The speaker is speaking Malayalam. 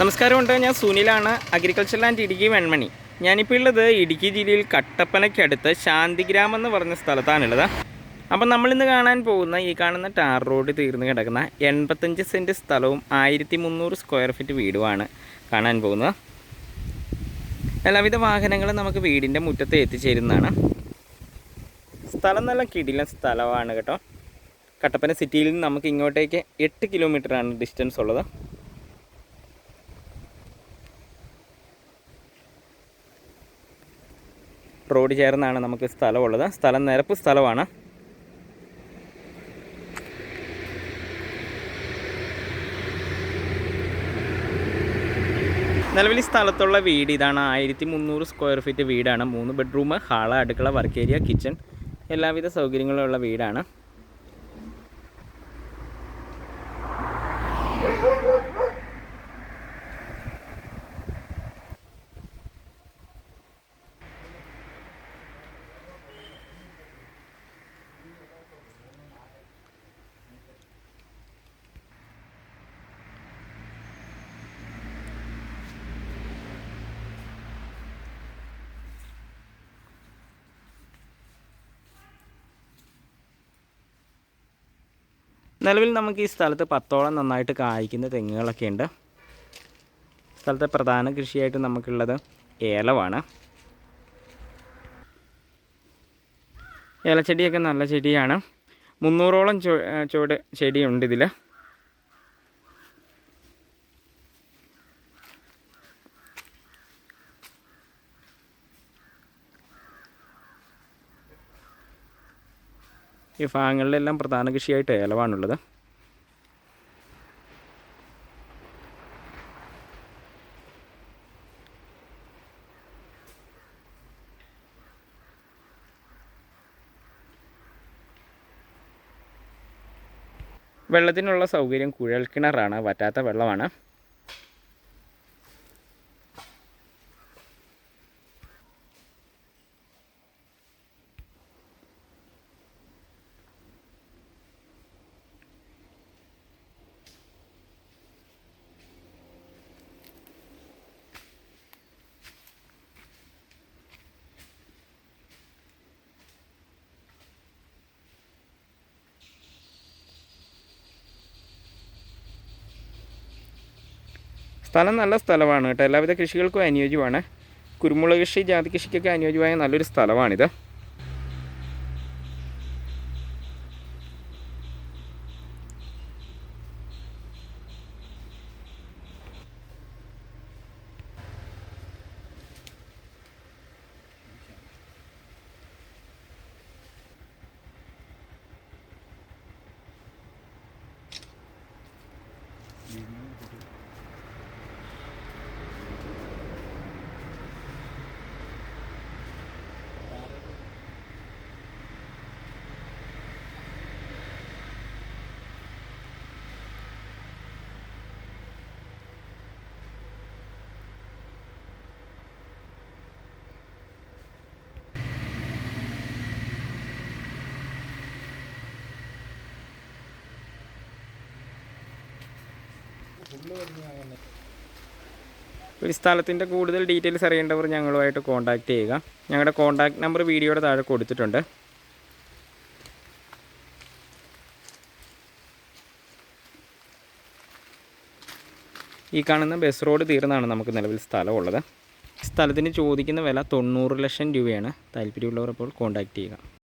നമസ്കാരമുണ്ട് ഞാൻ സുനിലാണ്. Agriculture land Idukki Venmani. ഞാനിപ്പോൾ ഉള്ളത് ഇടുക്കി ജില്ലയിൽ കട്ടപ്പനയ്ക്കടുത്ത് ശാന്തിഗ്രാം എന്ന് പറഞ്ഞ സ്ഥലത്താണുള്ളത്. അപ്പം നമ്മളിന്ന് കാണാൻ പോകുന്ന ഈ കാണുന്ന ടാർ റോഡ് തീർന്ന് കിടക്കുന്ന എൺപത്തഞ്ച് സെന്റ് സ്ഥലവും ആയിരത്തി മുന്നൂറ് സ്ക്വയർ ഫീറ്റ് വീടുമാണ് കാണാൻ പോകുന്നത്. എല്ലാവിധ വാഹനങ്ങളും നമുക്ക് വീടിന്റെ മുറ്റത്ത് എത്തിച്ചേരുന്നതാണ്. സ്ഥലം നല്ല കിടിലൻ സ്ഥലമാണ് കേട്ടോ. കട്ടപ്പന സിറ്റിയിൽ നിന്ന് നമുക്ക് ഇങ്ങോട്ടേക്ക് എട്ട് കിലോമീറ്ററാണ് ഡിസ്റ്റൻസ് ഉള്ളത്. റോഡ് ചേർന്നാണ് നമുക്ക് സ്ഥലമുള്ളത്. സ്ഥലം നിരപ്പ് സ്ഥലമാണ്. നിലവിൽ ഈ സ്ഥലത്തുള്ള വീട് ഇതാണ്. ആയിരത്തി മുന്നൂറ് സ്ക്വയർ ഫീറ്റ് വീടാണ്. മൂന്ന് ബെഡ്റൂം ഹാള അടുക്കള വർക്ക് ഏരിയ കിച്ചൺ എല്ലാവിധ സൗകര്യങ്ങളുള്ള വീടാണ്. നിലവിൽ നമുക്ക് ഈ സ്ഥലത്ത് പത്തോളം നന്നായിട്ട് കായ്ക്കുന്ന തെങ്ങുകളൊക്കെ ഉണ്ട്. സ്ഥലത്തെ പ്രധാന കൃഷിയായിട്ട് നമുക്കുള്ളത് ഏലവാണ്. ഏലച്ചെടിയൊക്കെ നല്ല ചെടിയാണ്. മുന്നൂറോളം ചുവട് ചെടിയുണ്ട് ഇതിൽ ഈ ഭാഗങ്ങളിലെല്ലാം പ്രധാന കൃഷിയായിട്ട് ഏലവാണുള്ളത്. വെള്ളത്തിനുള്ള സൗകര്യം കുഴൽ കിണറാണ് വറ്റാത്ത വെള്ളമാണ്. സ്ഥലം നല്ല സ്ഥലമാണ് കേട്ടോ. എല്ലാവിധ കൃഷികൾക്കും അനുയോജ്യമാണ്. കുരുമുളക് കൃഷി ജാതി കൃഷിക്കൊക്കെ അനുയോജ്യമായ നല്ലൊരു സ്ഥലമാണിത്. ഒരു സ്ഥലത്തിന്റെ കൂടുതൽ ഡീറ്റെയിൽസ് അറിയേണ്ടവർ ഞങ്ങളുമായിട്ട് കോൺടാക്റ്റ് ചെയ്യുക. ഞങ്ങളുടെ കോൺടാക്റ്റ് നമ്പർ വീഡിയോയുടെ താഴെ കൊടുത്തിട്ടുണ്ട്. ഈ കാണുന്ന ബസ് റോഡ് തീർന്നാണ് നമുക്ക് നിലവിൽ സ്ഥലമുള്ളത്. സ്ഥലത്തിന് ചോദിക്കുന്ന വില തൊണ്ണൂറ് ലക്ഷം രൂപയാണ്. താല്പര്യമുള്ളവർ അപ്പോൾ കോൺടാക്റ്റ് ചെയ്യുക.